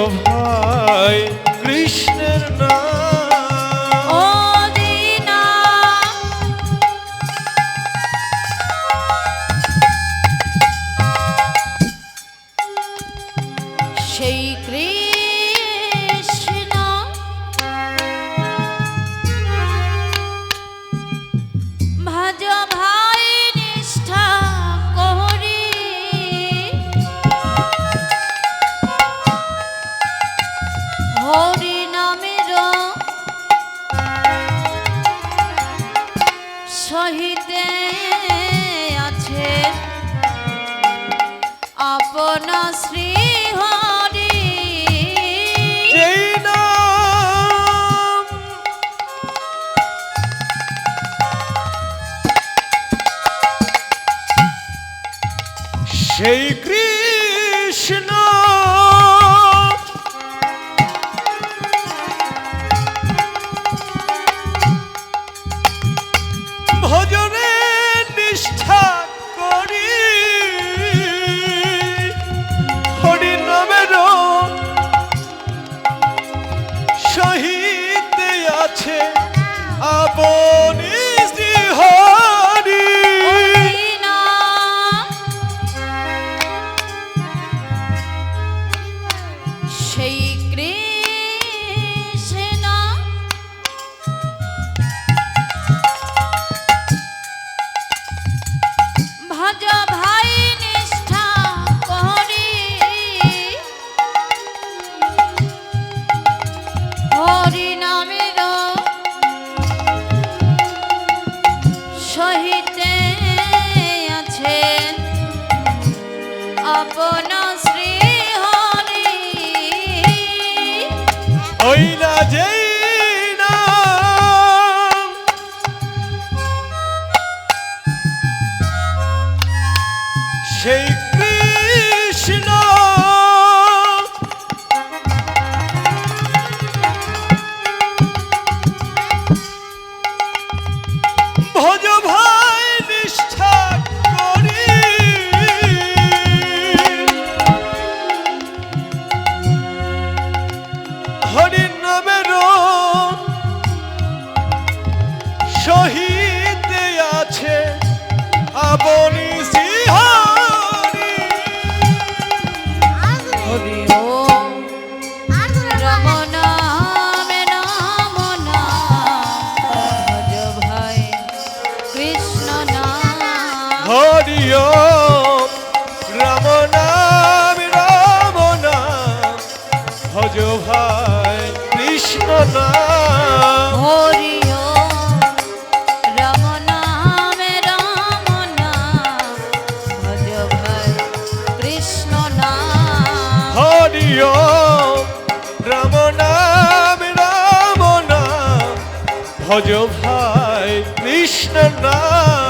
ভাই। আপন ভজ ভাই কৃষ্ণ নাম।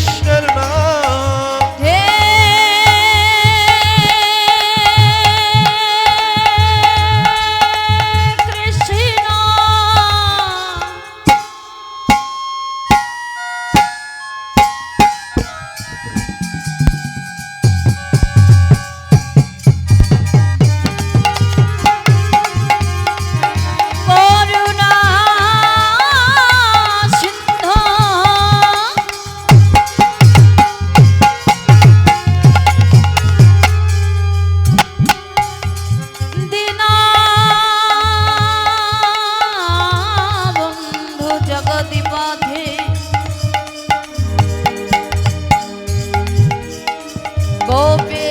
ভাই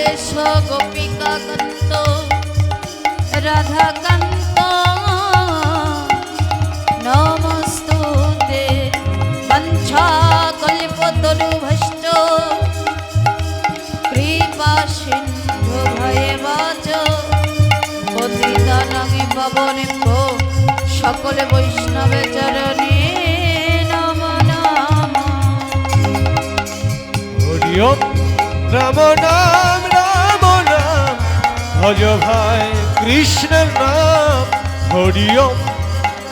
গোপেশ গোপিকা কান্ত রাধা কান্ত নমস্তুতে। বঞ্ছা কল্পতরু ভষ্ট কৃপা সিন্ধু ভয়ে বাচ। পতিতানং পবনিম্ব সকল বৈষ্ণবে চরণে নম নম। হরি রাম নাম নাম। ভজ ভাই, কৃষ্ণের নাম হরি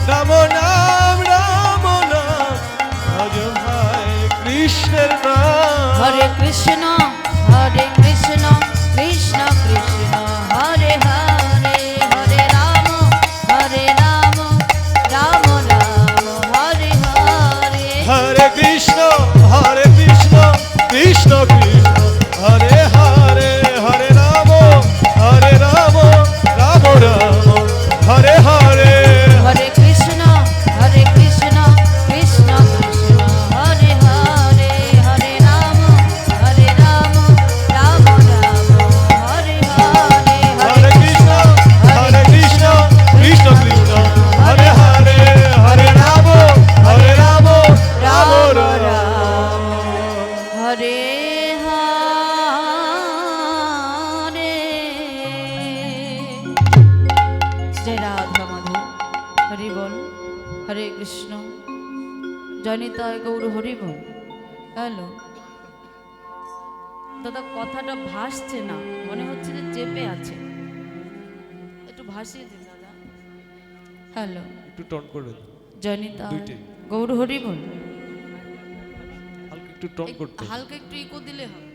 রাম নাম রাম নাম। ভজ ভাই, কৃষ্ণের নাম। হরে কৃষ্ণ। হরে কৃষ্ণ। জনিতায় গৌর হরি বল হ্যালো। দাদা কথাটা ভাসছে না। মনে হচ্ছে যে চেপে আছে। একটু ভাসিয়ে দিন দাদা। হ্যালো। একটু টন করে জনিতা গৌর হরি বল হালকা একটু টন করতে হালকা একটু ইকো দিলে হবে।